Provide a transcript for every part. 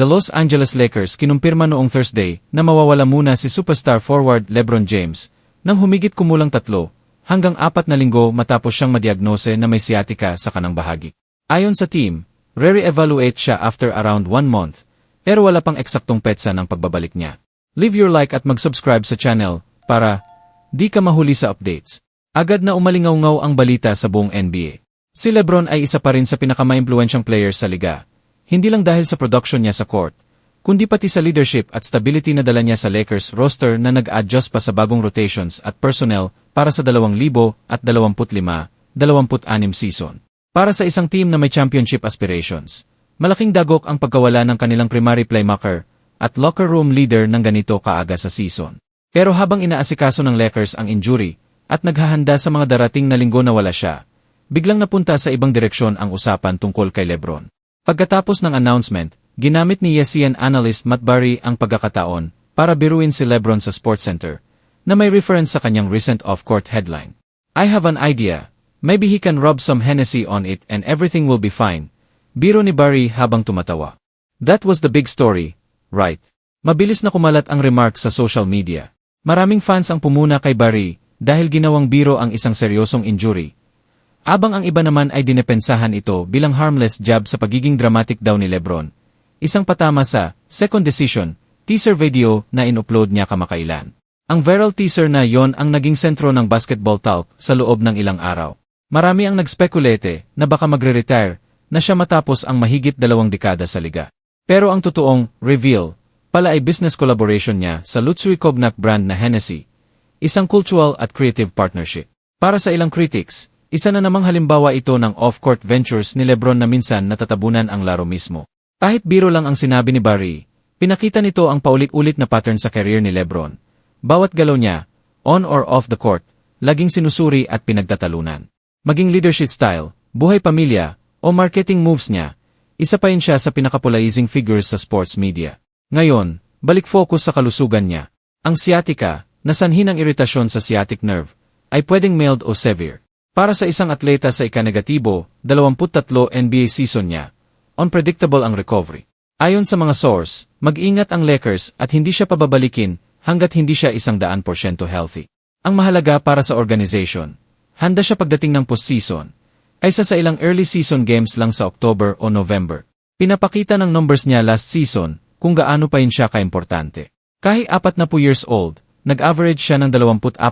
The Los Angeles Lakers kinumpirma noong Thursday na mawawala muna si superstar forward LeBron James nang humigit kumulang tatlo hanggang apat na linggo matapos siyang madiagnose na may sciatica sa kanang bahagi. Ayon sa team, re-evaluate siya after around one month, pero wala pang eksaktong petsa ng pagbabalik niya. Leave your like at mag-subscribe sa channel para di ka mahuli sa updates. Agad na umalingaw-ngaw ang balita sa buong NBA. Si Lebron ay isa pa rin sa pinakamaimpluwensyang players sa liga. Hindi lang dahil sa production niya sa court, kundi pati sa leadership at stability na dala niya sa Lakers roster na nag-adjust pa sa bagong rotations at personnel para sa 2025-26 season. Para sa isang team na may championship aspirations, malaking dagok ang pagkawala ng kanilang primary playmaker at locker room leader ng ganito kaaga sa season. Pero habang inaasikaso ng Lakers ang injury at naghahanda sa mga darating na linggo na wala siya, biglang napunta sa ibang direksyon ang usapan tungkol kay Lebron. Pagkatapos ng announcement, ginamit ni ESPN analyst Matt Barry ang pagkakataon para biruin si Lebron sa SportsCenter na may reference sa kanyang recent off-court headline. I have an idea. Maybe he can rub some Hennessy on it and everything will be fine. Biro ni Barry habang tumatawa. That was the big story, right? Mabilis na kumalat ang remark sa social media. Maraming fans ang pumuna kay Barry dahil ginawang biro ang isang seryosong injury Abang ang iba naman ay dinepensahan ito bilang harmless jab sa pagiging dramatic daw ni Lebron. Isang patama sa Second Decision, teaser video na in-upload niya kamakailan. Ang viral teaser na yon ang naging sentro ng basketball talk sa loob ng ilang araw. Marami ang nagspekulete na baka magre-retire na siya matapos ang mahigit dalawang dekada sa liga. Pero ang totoong reveal pala ay business collaboration niya sa luxury cognac brand na Hennessy, isang cultural at creative partnership. Para sa ilang critics, isa na namang halimbawa ito ng off-court ventures ni Lebron na minsan natatabunan ang laro mismo. Kahit biro lang ang sinabi ni Barry, pinakita nito ang paulit-ulit na pattern sa career ni Lebron. Bawat galaw niya, on or off the court, laging sinusuri at pinagtatalunan. Maging leadership style, buhay pamilya, o marketing moves niya, isa pa rin siya sa pinakapolarizing figures sa sports media. Ngayon, balik focus sa kalusugan niya. Ang sciatica, na sanhi ng iritasyon sa sciatic nerve, ay pwedeng mild o severe. Para sa isang atleta sa ikanegatibo, 23 NBA season niya, unpredictable ang recovery. Ayon sa mga source, mag-ingat ang Lakers at hindi siya pababalikin hanggat hindi siya isang daan porsyento healthy. Ang mahalaga para sa organization, handa siya pagdating ng postseason, kaysa sa ilang early season games lang sa October o November. Pinapakita ng numbers niya last season kung gaano pa rin siya kaimportante. Kahit apat na po years old, nag-average siya ng 24.4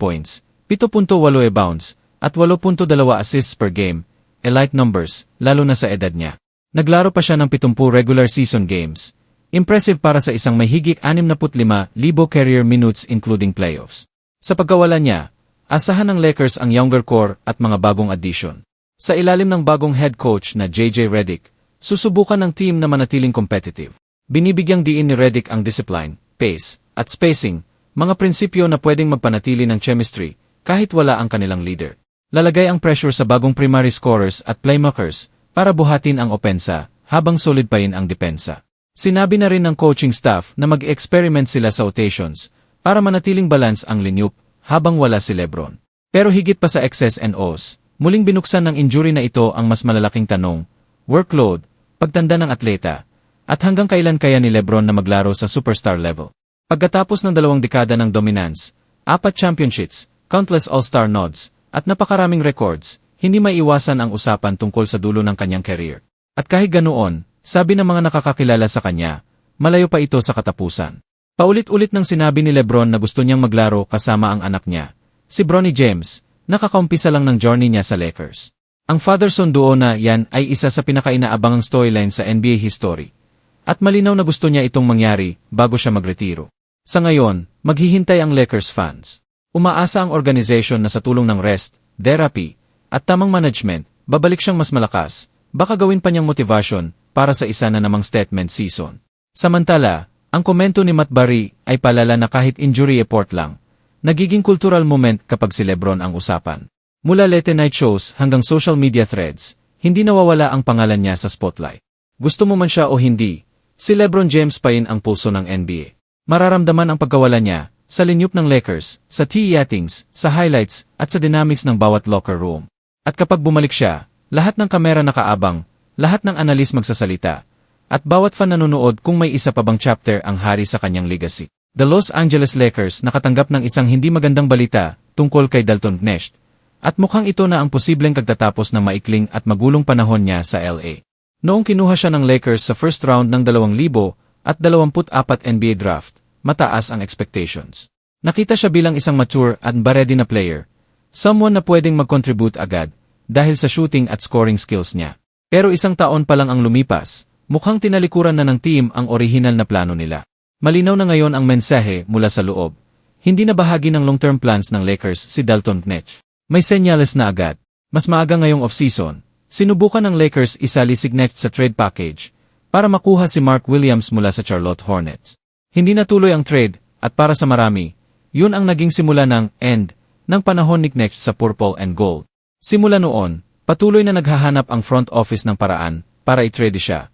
points, 7.8 rebounds, at 8.2 assists per game, elite numbers, lalo na sa edad niya. Naglaro pa siya ng 70 regular season games. Impressive para sa isang may higit 65,000 career minutes including playoffs. Sa pagkawala niya, asahan ng Lakers ang younger core at mga bagong addition. Sa ilalim ng bagong head coach na JJ Redick, susubukan ng team na manatiling competitive. Binibigyang diin ni Redick ang discipline, pace, at spacing, mga prinsipyo na pwedeng magpanatili ng chemistry, kahit wala ang kanilang leader. Lalagay ang pressure sa bagong primary scorers at playmakers para buhatin ang opensa habang solid pa rin ang depensa. Sinabi na rin ng coaching staff na mag-experiment sila sa rotations para manatiling balance ang linyup habang wala si Lebron. Pero higit pa sa excess and O's, muling binuksan ng injury na ito ang mas malalaking tanong, workload, pagtanda ng atleta, at hanggang kailan kaya ni Lebron na maglaro sa superstar level. Pagkatapos ng dalawang dekada ng dominance, apat championships, countless all-star nods, at napakaraming records, hindi maiwasan ang usapan tungkol sa dulo ng kanyang career. At kahit ganoon, sabi ng mga nakakakilala sa kanya, malayo pa ito sa katapusan. Paulit-ulit nang sinabi ni Lebron na gusto niyang maglaro kasama ang anak niya, si Bronny James, nakakaumpisa lang ng journey niya sa Lakers. Ang father-son duo na yan ay isa sa pinakainaabangang storyline sa NBA history. At malinaw na gusto niya itong mangyari bago siya magretiro. Sa ngayon, maghihintay ang Lakers fans. Umaasa ang organization na sa tulong ng rest, therapy, at tamang management, babalik siyang mas malakas, baka gawin pa niyang motivation para sa isa na namang statement season. Samantala, ang komento ni Matt Barry ay palala na kahit injury report lang, nagiging cultural moment kapag si Lebron ang usapan. Mula late night shows hanggang social media threads, hindi nawawala ang pangalan niya sa spotlight. Gusto mo man siya o hindi, si Lebron James pa rin ang pulso ng NBA. Mararamdaman ang pagkawala niya sa linyup ng Lakers, sa T-Yattings, sa highlights, at sa dynamics ng bawat locker room. At kapag bumalik siya, lahat ng kamera nakaabang, lahat ng analis magsasalita, At bawat fan nanonood kung may isa pa bang chapter ang hari sa kanyang legacy. The Los Angeles Lakers nakatanggap ng isang hindi magandang balita tungkol kay Dalton Knecht. At mukhang ito na ang posibleng kagtatapos ng maikling at magulong panahon niya sa LA. Noong kinuha siya ng Lakers sa first round ng 2,000 at 24 NBA draft, mataas ang expectations. Nakita siya bilang isang mature at ready na player, someone na pwedeng mag-contribute agad dahil sa shooting at scoring skills niya. Pero isang taon pa lang ang lumipas, mukhang tinalikuran na ng team ang orihinal na plano nila. Malinaw na ngayon ang mensahe mula sa loob. Hindi na bahagi ng long-term plans ng Lakers si Dalton Knecht. May senyales na agad. Mas maaga ngayong off-season, sinubukan ng Lakers isali si Knecht sa trade package para makuha si Mark Williams mula sa Charlotte Hornets. Hindi natuloy ang trade at para sa marami, yun ang naging simula ng end ng panahon ni Knecht sa Purple and Gold. Simula noon, patuloy na naghahanap ang front office ng paraan para i-trade siya.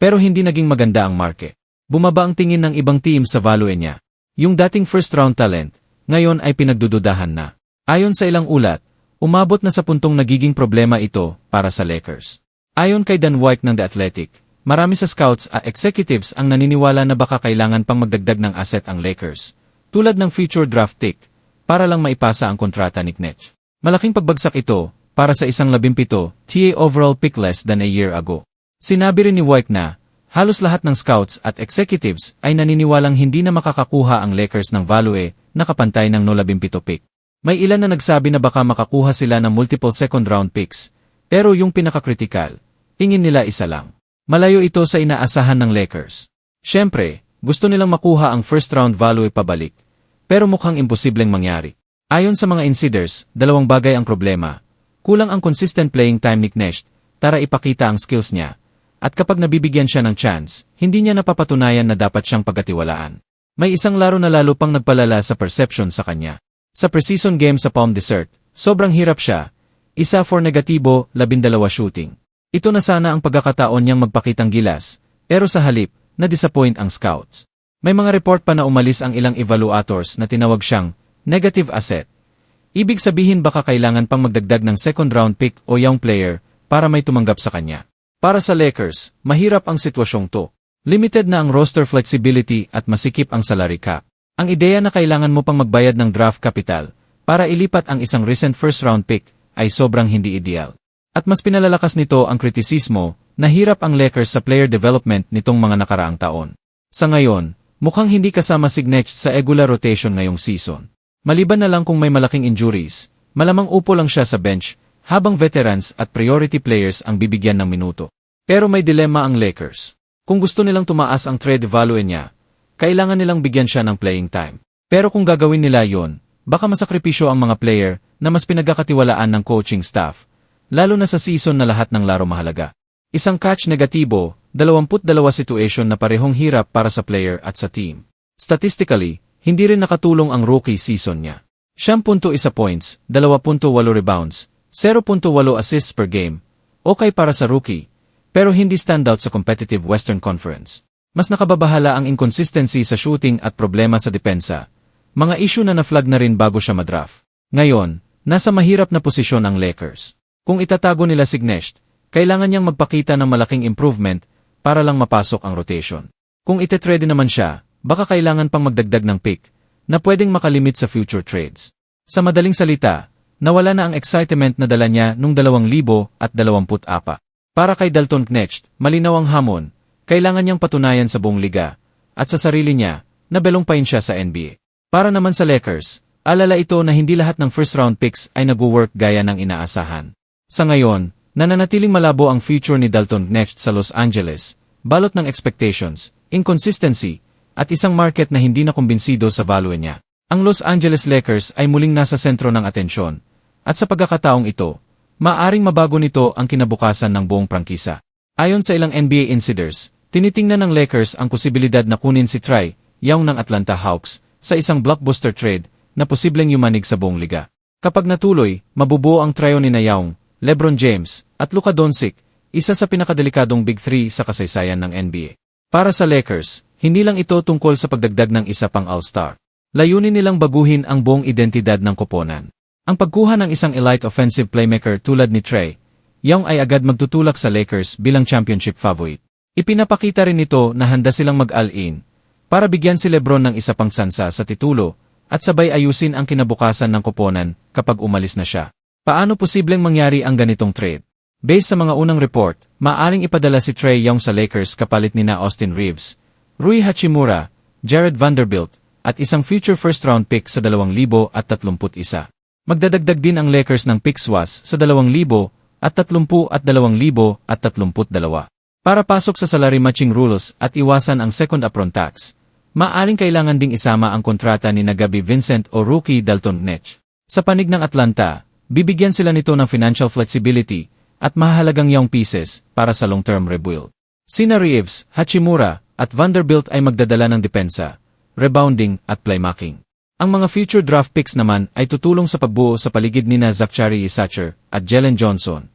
Pero hindi naging maganda ang market. Bumaba ang tingin ng ibang team sa value niya. Yung dating first round talent, ngayon ay pinagdududahan na. Ayon sa ilang ulat, umabot na sa puntong nagiging problema ito para sa Lakers. Ayon kay Dan White ng The Athletic, marami sa scouts at executives ang naniniwala na baka kailangan pang magdagdag ng asset ang Lakers, tulad ng future draft pick, para lang maipasa ang kontrata ni Knetch. Malaking pagbagsak ito para sa isang labimpito TA overall pick less than a year ago. Sinabi rin ni White na, halos lahat ng scouts at executives ay naniniwalang hindi na makakakuha ang Lakers ng value na kapantay ng no 17 pick. May ilan na nagsabi na baka makakuha sila ng multiple second round picks, pero yung pinakakritikal, tingin nila isa lang. Malayo ito sa inaasahan ng Lakers. Siyempre, gusto nilang makuha ang first round value pabalik, pero mukhang imposibleng mangyari. Ayon sa mga insiders, dalawang bagay ang problema. Kulang ang consistent playing time ni Knecht, tara ipakita ang skills niya. At kapag nabibigyan siya ng chance, hindi niya napapatunayan na dapat siyang pagkatiwalaan. May isang laro na lalo pang nagpalala sa perception sa kanya. Sa preseason game sa Palm Desert, sobrang hirap siya. Isa for negatibo, labindalawa shooting. Ito na sana ang pagkakataon niyang magpakitang gilas, pero sa halip, na-disappoint ang scouts. May mga report pa na umalis ang ilang evaluators na tinawag siyang negative asset. Ibig sabihin baka kailangan pang magdagdag ng second round pick o young player para may tumanggap sa kanya. Para sa Lakers, mahirap ang sitwasyong to. Limited na ang roster flexibility at masikip ang salary cap. Ang ideya na kailangan mo pang magbayad ng draft capital para ilipat ang isang recent first round pick ay sobrang hindi ideal. At mas pinalalakas nito ang kritisismo na hirap ang Lakers sa player development nitong mga nakaraang taon. Sa ngayon, mukhang hindi kasama si Gnecht sa regular rotation ngayong season. Maliban na lang kung may malaking injuries, malamang upo lang siya sa bench habang veterans at priority players ang bibigyan ng minuto. Pero may dilema ang Lakers. Kung gusto nilang tumaas ang trade value niya, kailangan nilang bigyan siya ng playing time. Pero kung gagawin nila yon, baka masakripisyo ang mga player na mas pinagkakatiwalaan ng coaching staff, lalo na sa season na lahat ng laro mahalaga. Isang catch negatibo, 22 situation na parehong hirap para sa player at sa team. Statistically, hindi rin nakatulong ang rookie season niya. 10.1 points, 2.8 rebounds, 0.8 assists per game, okay para sa rookie, pero hindi standout sa competitive Western Conference. Mas nakababahala ang inconsistency sa shooting at problema sa depensa. Mga issue na na-flag na rin bago siya madraft. Ngayon, nasa mahirap na posisyon ang Lakers. Kung itatago nila si Gnecht, kailangan niyang magpakita ng malaking improvement para lang mapasok ang rotation. Kung itetrade naman siya, baka kailangan pang magdagdag ng pick na pwedeng makalimit sa future trades. Sa madaling salita, nawala na ang excitement na dala niya nung 2024. Para kay Dalton Knecht, malinaw ang hamon, kailangan niyang patunayan sa buong liga at sa sarili niya na belumpain siya sa NBA. Para naman sa Lakers, alala ito na hindi lahat ng first round picks ay nag-work gaya ng inaasahan. Sa ngayon, nananatiling malabo ang future ni Dalton next sa Los Angeles, balot ng expectations, inconsistency, at isang market na hindi na kumbinsido sa value niya. Ang Los Angeles Lakers ay muling nasa sentro ng atensyon, at sa pagkakataong ito, maaring mabago nito ang kinabukasan ng buong prangkisa. Ayon sa ilang NBA insiders, Tinitingnan ng Lakers ang posibilidad na kunin si Try, yaong ng Atlanta Hawks, sa isang blockbuster trade na posibleng yumanig sa buong liga. Kapag natuloy, mabubuo ang trio ni Nayaong, LeBron James, at Luka Doncic, isa sa pinakadelikadong Big Three sa kasaysayan ng NBA. Para sa Lakers, hindi lang ito tungkol sa pagdagdag ng isa pang All-Star. Layunin nilang baguhin ang buong identidad ng koponan. Ang pagkuha ng isang elite offensive playmaker tulad ni Trey, Young ay agad magtutulak sa Lakers bilang championship favorite. Ipinapakita rin nito na handa silang mag-all-in para bigyan si Lebron ng isa pang sansa sa titulo at sabay ayusin ang kinabukasan ng koponan kapag umalis na siya. Paano posibleng mangyari ang ganitong trade? Based sa mga unang report, maaring ipadala si Trey Young sa Lakers kapalit ni na Austin Reeves, Rui Hachimura, Jared Vanderbilt, at isang future first-round pick sa 2031. Magdadagdag din ang Lakers ng pick swas sa 2,000 at 30 at 2,000 at 32. Para pasok sa salary matching rules at iwasan ang second upfront tax, maaling kailangan ding isama ang kontrata ni Nagabi Vincent o rookie Dalton Netch. Sa panig ng Atlanta, bibigyan sila nito ng financial flexibility at mahalagang young pieces para sa long-term rebuild. Sina Reeves, Hachimura, at Vanderbilt ay magdadala ng depensa, rebounding at playmaking. Ang mga future draft picks naman ay tutulong sa pagbuo sa paligid ni na Zachary Isacher at Jalen Johnson,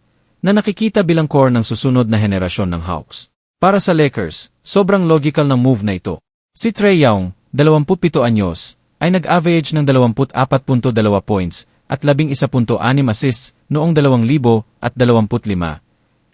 na nakikita bilang core ng susunod na henerasyon ng Hawks. Para sa Lakers, sobrang logical ng move na ito. Si Trey Young, 27 anyos, ay nag-average ng 24.2 points at 11.6 assists noong 2025,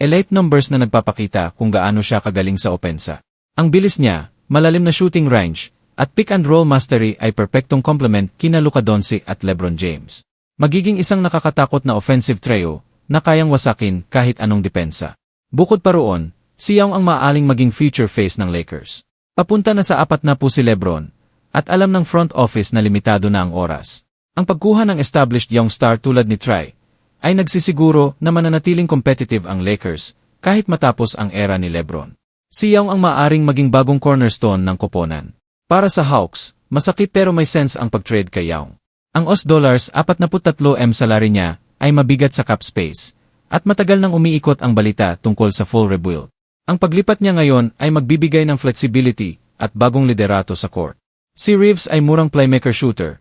elite numbers na nagpapakita kung gaano siya kagaling sa opensa. Ang bilis niya, malalim na shooting range, at pick-and-roll mastery ay perpektong complement kina Luka Doncic at LeBron James. Magiging isang nakakatakot na offensive trio na kayang wasakin kahit anong depensa. Bukod pa roon, si Young ang maaling maging future face ng Lakers. Papunta na sa apat na po si LeBron, at alam ng front office na limitado na ang oras. Ang pagkuha ng established young star tulad ni Trey ay nagsisiguro na mananatiling competitive ang Lakers kahit matapos ang era ni LeBron. Si Young ang maaring maging bagong cornerstone ng koponan. Para sa Hawks, masakit pero may sense ang pag-trade kay Young. Ang OS dollars 43M salary niya ay mabigat sa cap space, at matagal nang umiikot ang balita tungkol sa full rebuild. Ang paglipat niya ngayon ay magbibigay ng flexibility at bagong liderato sa court. Si Reeves ay murang playmaker shooter,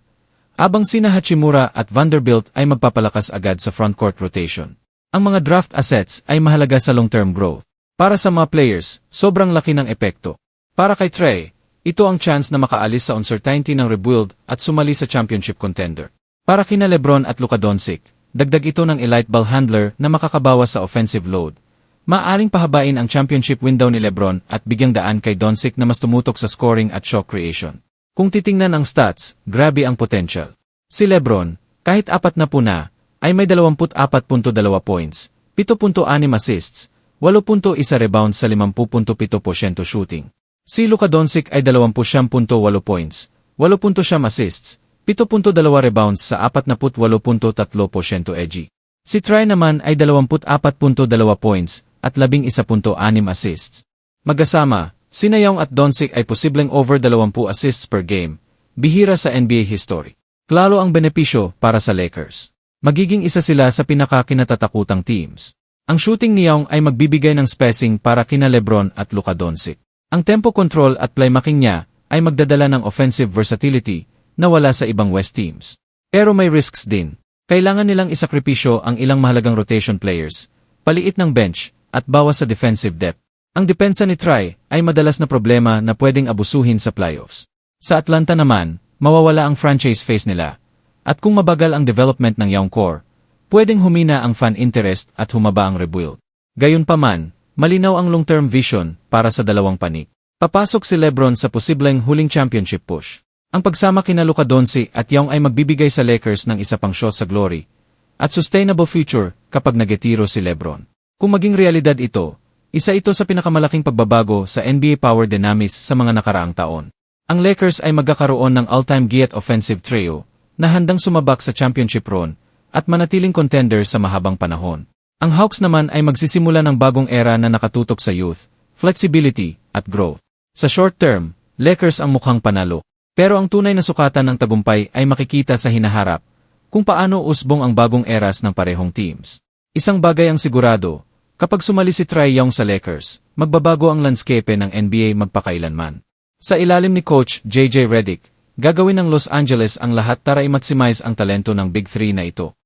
abang sina Hachimura at Vanderbilt ay magpapalakas agad sa frontcourt rotation. Ang mga draft assets ay mahalaga sa long-term growth. Para sa mga players, sobrang laki ng epekto. Para kay Trey, ito ang chance na makaalis sa uncertainty ng rebuild at sumali sa championship contender. Para kina Lebron at Luka Doncic, dagdag ito ng elite ball handler na makakabawas sa offensive load. Maaring pahabain ang championship window ni Lebron at bigyang daan kay Doncic na mas tumutok sa scoring at shot creation. Kung titingnan ang stats, grabe ang potential. Si Lebron, kahit apat na puna, ay may 24.2 points, 7.6 assists, 8.1 rebounds sa 50.7% shooting. Si Luka Doncic ay 20.8 points, 8.7 assists, 7.2 rebounds sa 48.3% edgy. Si Trey naman ay 24.2 points at 11.6 assists. Magkasama, si Nayong at Doncic ay posibleng over 20 assists per game, bihira sa NBA history. Klaro ang benepisyo para sa Lakers. Magiging isa sila sa pinakakinatatakutang teams. Ang shooting ni Young ay magbibigay ng spacing para kina Lebron at Luka Doncic. Ang tempo control at playmaking niya ay magdadala ng offensive versatility na wala sa ibang West teams. Pero may risks din. Kailangan nilang isakripisyo ang ilang mahalagang rotation players, paliit ng bench, at bawas sa defensive depth. Ang depensa ni Try ay madalas na problema na pwedeng abusuhin sa playoffs. Sa Atlanta naman, mawawala ang franchise face nila. At kung mabagal ang development ng young core, pwedeng humina ang fan interest at humaba ang rebuild. Gayunpaman, Malinaw ang long-term vision para sa dalawang panik. Papasok si Lebron sa posibleng huling championship push. Ang pagsama kina Luka Doncic at Young ay magbibigay sa Lakers ng isa pang shot sa glory at sustainable future kapag nagetiro si Lebron. Kung maging realidad ito, isa ito sa pinakamalaking pagbabago sa NBA power dynamics sa mga nakaraang taon. Ang Lakers ay magkakaroon ng all-time Giat offensive trio na handang sumabak sa championship run at manatiling contender sa mahabang panahon. Ang Hawks naman ay magsisimula ng bagong era na nakatutok sa youth, flexibility, at growth. Sa short term, Lakers ang mukhang panalo. Pero ang tunay na sukatan ng tagumpay ay makikita sa hinaharap kung paano usbong ang bagong eras ng parehong teams. Isang bagay ang sigurado, kapag sumali si Trae Young sa Lakers, magbabago ang landscape ng NBA magpakailanman. Sa ilalim ni Coach JJ Redick, gagawin ng Los Angeles ang lahat para i-maximize ang talento ng Big Three na ito.